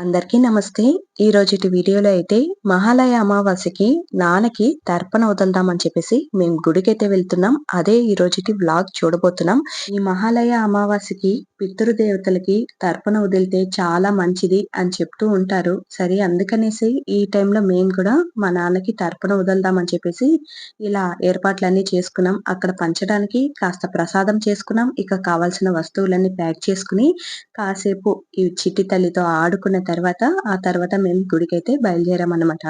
అందరికీ నమస్తే. ఈ రోజుటి వీడియోలో అయితే మహాలయ అమావాస్యకి నాన్నకి తర్పణ వదులుదామని చెప్పేసి మేము గుడికైతే వెళ్తున్నాం. అదే ఈ రోజుటి వ్లాగ్ చూడబోతున్నాం. ఈ మహాలయ అమావాస్యకి పితృదేవతలకి తర్పణ వదిలితే చాలా మంచిది అని చెప్తూ ఉంటారు. సరే అందుకనేసి ఈ టైంలో మేము కూడా మా నాన్నకి తర్పణ వదులుదామని చెప్పేసి ఇలా ఏర్పాట్లన్నీ చేసుకున్నాం. అక్కడ పంచడానికి కాస్త ప్రసాదం చేసుకున్నాం. ఇక కావాల్సిన వస్తువులన్నీ ప్యాక్ చేసుకుని కాసేపు ఈ చిట్టి తల్లితో ఆడుకున్న తర్వాత ఆ తర్వాత మేము గుడికైతే బయలుదేరామన్నమాట.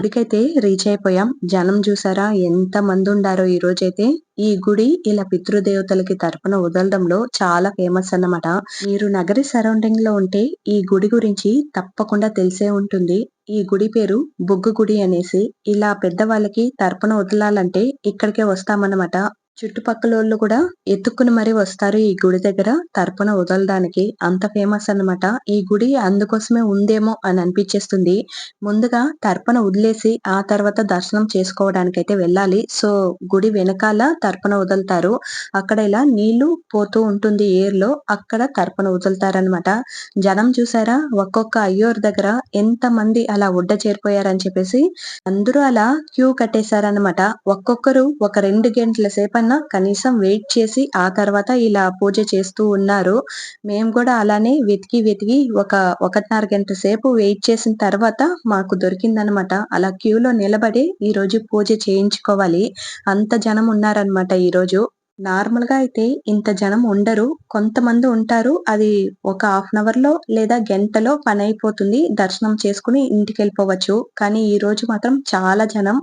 గుడికైతే రీచ్ అయిపోయాం. జనం చూసారా ఎంత మంది ఉండారో ఈ రోజైతే. ఈ గుడి ఇలా పితృదేవతలకి తరపున వదలడంలో చాలా ఫేమస్ అన్నమాట. మీరు నగరి సరౌండింగ్లో ఉంటే ఈ గుడి గురించి తప్పకుండా తెలిసే ఉంటుంది. ఈ గుడి పేరు బొగ్గు గుడి అనేసి. ఇలా పెద్దవాళ్ళకి తర్పణ వదలాలంటే ఇక్కడికే వస్తామన్నమాట. చుట్టుపక్కల కూడా ఎత్తుక్కుని మరీ వస్తారు ఈ గుడి దగ్గర. తర్పణ వదలడానికి అంత ఫేమస్ అనమాట ఈ గుడి అందుకోసమే ఉందేమో అని అనిపించేస్తుంది. ముందుగా తర్పణ వదిలేసి ఆ తర్వాత దర్శనం చేసుకోవడానికైతే వెళ్ళాలి. సో గుడి వెనకాల తర్పణ వదులుతారు. అక్కడ ఇలా నీళ్ళు పోతూ ఉంటుంది ఏర్లో అక్కడ తర్పణ వదులుతారనమాట జనం చూసారా? ఒక్కొక్క అయ్యోర్ దగ్గర ఎంత మంది అలా ఉడ్డ చేరిపోయారని చెప్పేసి అందరూ అలా క్యూ కట్టేశారనమాట ఒక్కొక్కరు ఒక రెండు గంటల సేపన్న కన్నా కనీసం వెయిట్ చేసి ఆ తర్వాత ఇలా పూజ చేస్తూ ఉన్నారు. మేము కూడా అలానే వెతికి వెతికి ఒక ఒకటిన్నర గంట సేపు వెయిట్ చేసిన తర్వాత మాకు దొరికిందనమాట. అలా క్యూలో నిలబడి ఈ రోజు పూజ చేయించుకోవాలి. అంత జనం ఉన్నారనమాట ఈ నార్మల్గా నార్మల్ అయితే ఇంత జనం ఉండరు. కొంతమంది ఉంటారు. అది ఒక హాఫ్ అన్ అవర్లో లేదా గంటలో పని అయిపోతుంది. దర్శనం చేసుకుని ఇంటికి వెళ్ళిపోవచ్చు కానీ ఈ రోజు మాత్రం చాలా జనం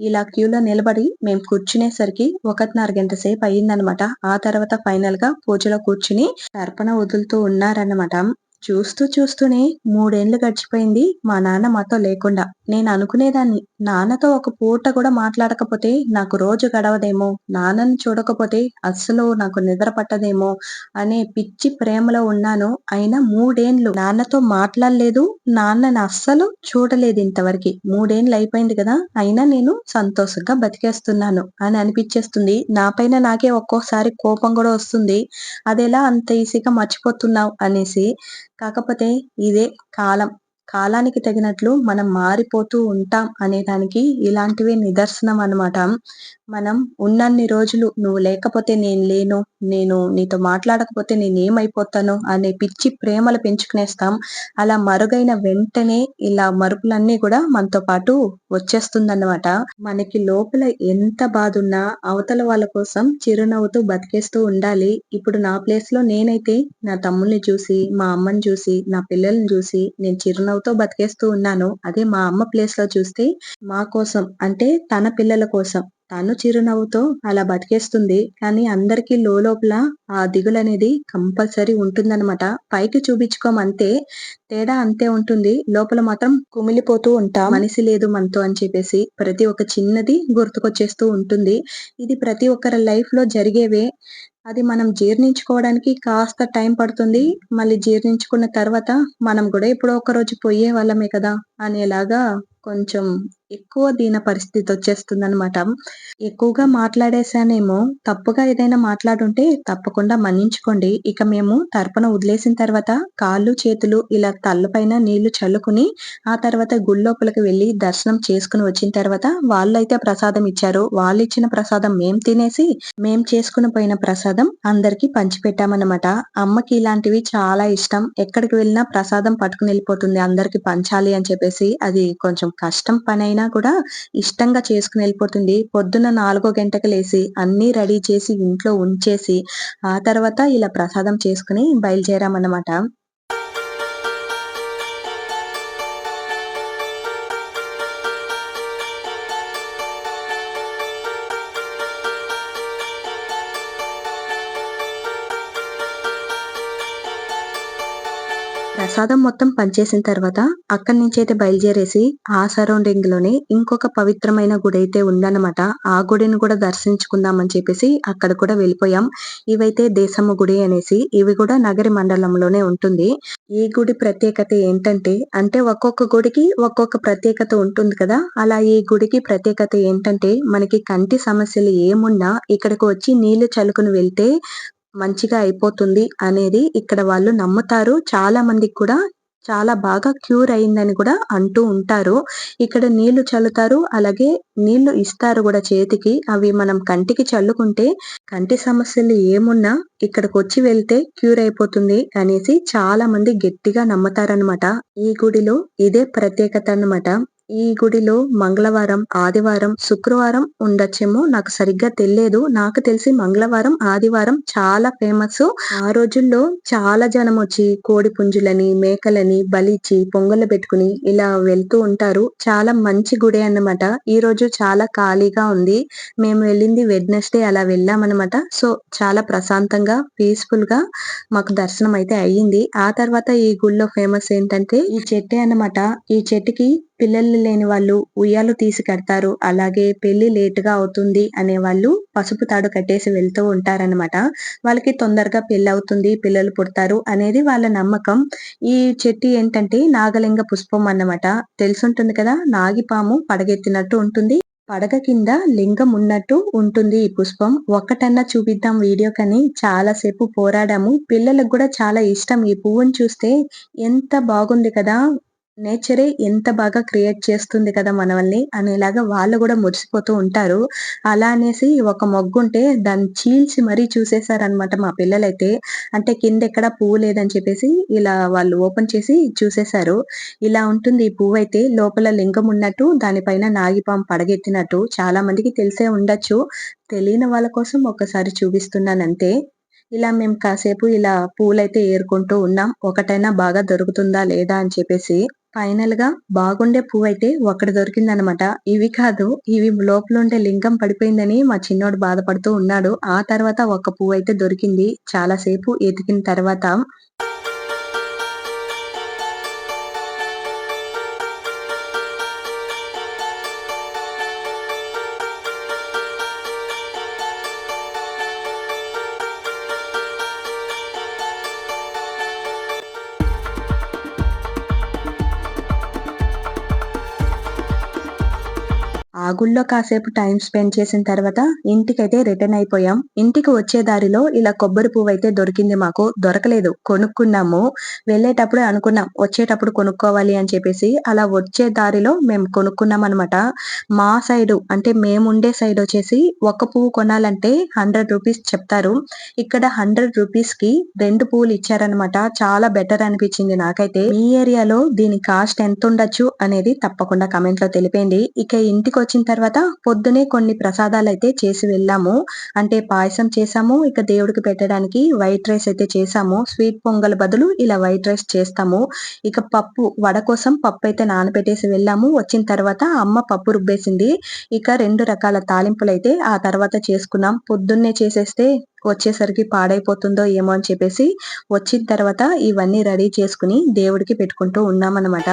ఇలా క్యూలో నిలబడి మేము కూర్చునేసరికి ఒకటిన్నర గంట సేపు అయ్యిందనమాట. ఆ తర్వాత ఫైనల్గా పూజలో కూర్చుని తర్పణ వదులుతూ ఉన్నారన్నమాట చూస్తూ చూస్తూనే మూడేండ్లు గడిచిపోయింది. మా నాన్న మాతో లేకుండా. నేను అనుకునేదాన్ని. నాన్నతో ఒక పూట కూడా మాట్లాడకపోతే నాకు రోజు గడవదేమో. నాన్నని చూడకపోతే అస్సలు నాకు నిద్ర పట్టదేమో అనే పిచ్చి ప్రేమలో ఉన్నాను. అయినా మూడేండ్లు నాన్నతో మాట్లాడలేదు. నాన్నని అస్సలు చూడలేదు ఇంతవరకు. మూడేండ్లు అయిపోయింది కదా. అయినా నేను సంతోషంగా బతికేస్తున్నాను అని అనిపించేస్తుంది. నా పైన నాకే ఒక్కోసారి కోపం కూడా వస్తుంది. అదెలా అంత ఈజీగా మర్చిపోతున్నావు? అనేసి కాకపోతే ఇదే కాలం. కాలానికి తగినట్లు మనం మారిపోతూ ఉంటాం అనే దానికి ఇలాంటివే నిదర్శనం అనమాట మనం ఉన్నన్ని రోజులు నువ్వు లేకపోతే నేను లేను నేను నీతో మాట్లాడకపోతే నేను ఏమైపోతాను అనే పిచ్చి ప్రేమలు పెంచుకునేస్తాం. అలా మరుగైన వెంటనే ఇలా మరుపులన్నీ కూడా మనతో పాటు వచ్చేస్తుందన్నమాట. మనకి లోపల ఎంత బాధ ఉన్నా అవతల వాళ్ళ కోసం చిరునవ్వుతూ బతికేస్తూ ఉండాలి. ఇప్పుడు నా ప్లేస్లో నేనైతే నా తమ్ముల్ని చూసి మా అమ్మని చూసి నా పిల్లల్ని చూసి నేను చిరునవ్వుతో బతికేస్తూ ఉన్నాను. అదే మా అమ్మ ప్లేస్లో చూస్తే మా కోసం అంటే తన పిల్లల కోసం. తను చిరునవ్వుతో అలా బతికేస్తుంది. కానీ అందరికీ లోపల ఆ దిగులు అనేది కంపల్సరీ ఉంటుందన్నమాట. పైకి చూపించుకోమంతే తేడా అంతే ఉంటుంది. లోపల మాత్రం కుమిలిపోతూ ఉంటా. మనిషి లేదు మనతో అని చెప్పేసి ప్రతి ఒక్క చిన్నది గుర్తుకొచ్చేస్తూ ఉంటుంది. ఇది ప్రతి ఒక్కరి లైఫ్లో జరిగేవే. అది మనం జీర్ణించుకోవడానికి కాస్త టైం పడుతుంది. మళ్ళీ జీర్ణించుకున్న తర్వాత మనం కూడా ఎప్పుడో ఒక రోజు పోయే వాళ్ళమే కదా అనేలాగా కొంచెం ఎక్కువ దీన పరిస్థితి వచ్చేస్తుంది అనమాట ఎక్కువగా మాట్లాడేశానేమో తప్పుగా ఏదైనా మాట్లాడుంటే తప్పకుండా మన్నించుకోండి. ఇక మేము తర్పణ వదిలేసిన తర్వాత కాళ్ళు చేతులు ఇలా తల్లపైన నీళ్ళు చల్లుకుని ఆ తర్వాత గుళ్ళోపలికి వెళ్ళి దర్శనం చేసుకుని వచ్చిన తర్వాత వాళ్ళైతే ప్రసాదం ఇచ్చారు. వాళ్ళు ఇచ్చిన ప్రసాదం మేం తినేసి మేం చేసుకుని పోయిన ప్రసాదం అందరికి పంచిపెట్టామన్నమాట. అమ్మకి ఇలాంటివి చాలా ఇష్టం. ఎక్కడికి వెళ్ళినా ప్రసాదం పట్టుకుని వెళ్ళిపోతుంది అందరికి పంచాలి అని చెప్పేసి అది కొంచెం కష్టం పని అయినా కూడా ఇష్టంగా చేసుకుని వెళ్ళిపోతుంది. పొద్దున్న నాలుగో గంటకు లేసి అన్ని రెడీ చేసి ఇంట్లో ఉంచేసి ఆ తర్వాత ఇలా ప్రసాదం చేసుకుని బయలుదేరామన్నమాట. ప్రసాదం మొత్తం పంచేసిన తర్వాత అక్కడి నుంచి అయితే బయలుదేరేసి ఆ సరౌండింగ్లోనే ఇంకొక పవిత్రమైన గుడి అయితే ఉందన్నమాట. ఆ గుడిని కూడా దర్శించుకుందామని చెప్పేసి అక్కడ కూడా వెళ్ళిపోయాం. ఇవైతే దేశమ్మ గుడి అనేసి ఇవి కూడా నగరి మండలంలోనే ఉంటుంది. ఈ గుడి ప్రత్యేకత ఏంటంటే అంటే ఒక్కొక్క గుడికి ఒక్కొక్క ప్రత్యేకత ఉంటుంది కదా. అలా ఈ గుడికి ప్రత్యేకత ఏంటంటే మనకి కంటి సమస్యలు ఏమున్నా ఇక్కడికి వచ్చి నీళ్ళు చలుకుని వెళ్తే మంచిగా అయిపోతుంది అనేది ఇక్కడ వాళ్ళు నమ్ముతారు. చాలా మందికి కూడా చాలా బాగా క్యూర్ అయిందని కూడా అంటూ ఉంటారు. ఇక్కడ నీళ్ళు చల్లుతారు అలాగే నీళ్ళు ఇస్తారు కూడా చేతికి. అవి మనం కంటికి చల్లుకుంటే కంటి సమస్యలు ఏమున్నా ఇక్కడికి వచ్చి వెళ్తే క్యూర్ అయిపోతుంది అనేసి చాలా మంది గట్టిగా నమ్ముతారనమాట ఈ గుడిలో ఇదే ప్రత్యేకత అన్నమాట. ఈ గుడిలో మంగళవారం ఆదివారం శుక్రవారం ఉండొచ్చేమో నాకు సరిగ్గా తెలియదు నాకు తెలిసి మంగళవారం ఆదివారం చాలా ఫేమస్. ఆ రోజుల్లో చాలా జనం వచ్చి కోడి పుంజులని మేకలని బలిచి పొంగలు పెట్టుకుని ఇలా వెళ్తూ ఉంటారు. చాలా మంచి గుడి అన్నమాట. ఈ రోజు చాలా ఖాళీగా ఉంది. మేము వెళ్ళింది వెడ్నెస్డే అలా వెళ్ళామన్నమాట. సో చాలా ప్రశాంతంగా పీస్ఫుల్గా మాకు దర్శనం అయితే అయ్యింది. ఆ తర్వాత ఈ గుడిలో ఫేమస్ ఏంటంటే ఈ చెట్టే అన్నమాట. ఈ చెట్టుకి పిల్లలు లేని వాళ్ళు ఉయ్యాలు తీసి కడతారు అలాగే పెళ్ళి లేట్గా అవుతుంది అనే వాళ్ళు పసుపు తాడు కట్టేసి వెళ్తూ ఉంటారనమాట వాళ్ళకి తొందరగా పెళ్ళి అవుతుంది పిల్లలు పుడతారు అనేది వాళ్ళ నమ్మకం. ఈ చెట్టు ఏంటంటే నాగలింగ పుష్పం అన్నమాట. తెలుసుంటుంది కదా నాగిపాము పడగెత్తినట్టు ఉంటుంది. పడగ కింద లింగం ఉన్నట్టు ఉంటుంది ఈ పుష్పం. ఒక్కటన్నా చూపిద్దాం వీడియో కానీ. చాలాసేపు పోరాడాము. పిల్లలకు కూడా చాలా ఇష్టం ఈ పువ్వుని చూస్తే. ఎంత బాగుంది కదా. నేచరే ఎంత బాగా క్రియేట్ చేస్తుంది కదా మనల్ని అనేలాగా వాళ్ళు కూడా మురిసిపోతూ ఉంటారు. అలా అనేసి ఒక మొగ్గు ఉంటే దాన్ని చీల్చి మరీ చూసేసారనమాట మా పిల్లలైతే. అంటే కింద ఎక్కడ పువ్వు లేదని చెప్పేసి ఇలా వాళ్ళు ఓపెన్ చేసి చూసేశారు. ఇలా ఉంటుంది ఈ పువ్వు అయితే లోపల లింగం ఉన్నట్టు దానిపైన నాగిపాం పడగెత్తినట్టు చాలా మందికి తెలిసే ఉండొచ్చు. తెలియని వాళ్ళ కోసం ఒకసారి చూపిస్తున్నానంతే. ఇలా మేము కాసేపు ఇలా పూలైతే ఏరుకుంటూ ఉన్నాం. ఒకటైనా బాగా దొరుకుతుందా లేదా అని చెప్పేసి ఫైనల్గా బాగుండే పువ్వు అయితే ఒకటి దొరికిందనమాట. ఇవి కాదు ఇవి లోపల ఉండే లింగం పడిపోయిందని మా చిన్నోడు బాధపడుతూ ఉన్నాడు. ఆ తర్వాత ఒక పువ్వు అయితే దొరికింది. చాలా సేపు ఎతికిన తర్వాత ఆ గుళ్ళో కాసేపు టైం స్పెండ్ చేసిన తర్వాత ఇంటికైతే రిటర్న్ అయిపోయాం. ఇంటికి వచ్చే దారిలో ఇలా కొబ్బరి పువ్వు అయితే దొరికింది మాకు. దొరకలేదు. కొనుక్కున్నాము. వెళ్ళేటప్పుడు అనుకున్నాం. వచ్చేటప్పుడు కొనుక్కోవాలి అని చెప్పేసి అలా వచ్చే దారిలో మేము కొనుక్కున్నాం అనమాట మా సైడ్ అంటే మేము ఉండే సైడ్ వచ్చేసి ఒక పువ్వు కొనాలంటే హండ్రెడ్ రూపీస్ చెప్తారు. ఇక్కడ హండ్రెడ్ రూపీస్కి రెండు పువ్వులు ఇచ్చారనమాట చాలా బెటర్ అనిపించింది నాకైతే. మీ ఏరియాలో దీని కాస్ట్ ఎంత ఉండొచ్చు అనేది తప్పకుండా కమెంట్లో తెలిపేయండి. ఇక ఇంటికి వచ్చిన తర్వాత పొద్దునే కొన్ని ప్రసాదాలు అయితే చేసి వెళ్ళాము. అంటే పాయసం చేసాము ఇక దేవుడికి పెట్టడానికి వైట్ రైస్ అయితే చేసాము. స్వీట్ పొంగల్ బదులు ఇలా వైట్ రైస్ చేస్తాము. ఇక పప్పు వడ కోసం పప్పు అయితే నానబెట్టేసి వెళ్ళాము. వచ్చిన తర్వాత అమ్మ పప్పు రుబ్బేసింది. ఇక రెండు రకాల తాలింపులు అయితే ఆ తర్వాత చేసుకున్నాం. పొద్దున్నే చేసేస్తే వచ్చేసరికి పాడైపోతుందో ఏమో అని చెప్పేసి వచ్చిన తర్వాత ఇవన్నీ రెడీ చేసుకుని దేవుడికి పెట్టుకుంటూ ఉన్నామన్నమాట.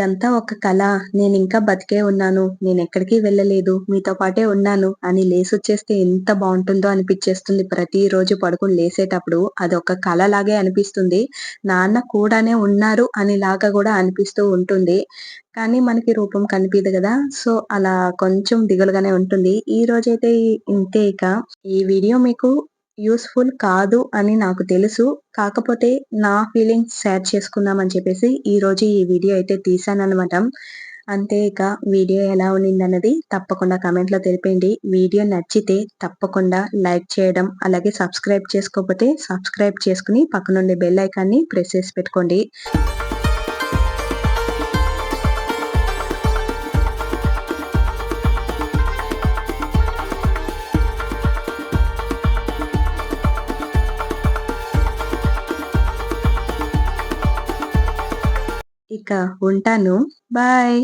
ఇదంతా ఒక కళ నేను ఇంకా బతికే ఉన్నాను. నేను ఎక్కడికి వెళ్ళలేదు. మీతో పాటే ఉన్నాను అని లేసొచ్చేస్తే ఎంత బాగుంటుందో అనిపించేస్తుంది ప్రతి రోజు పడుకుని లేసేటప్పుడు అది ఒక కళ లాగే అనిపిస్తుంది. నాన్న కూడానే ఉన్నారు అని లాగా కూడా అనిపిస్తూ ఉంటుంది. కానీ మనకి రూపం కనిపించదు కదా. సో అలా కొంచెం దిగులుగానే ఉంటుంది. ఈ రోజైతే ఇంతే ఇక. ఈ వీడియో మీకు యూస్ఫుల్ కాదు అని నాకు తెలుసు. కాకపోతే నా ఫీలింగ్స్ షేర్ చేసుకుందాం అని చెప్పేసి ఈ రోజు ఈ వీడియో అయితే తీసాను అంతే ఇక వీడియో ఎలా ఉన్నిందన్నది తప్పకుండా కామెంట్లో తెలిపేయండి. వీడియో నచ్చితే తప్పకుండా లైక్ చేయడం అలాగే సబ్స్క్రైబ్ చేసుకోకపోతే సబ్స్క్రైబ్ చేసుకుని పక్కనుండే బెల్ ఐకాన్ని ప్రెస్ చేసి పెట్టుకోండి. ఇక ఉంటాను. బాయ్.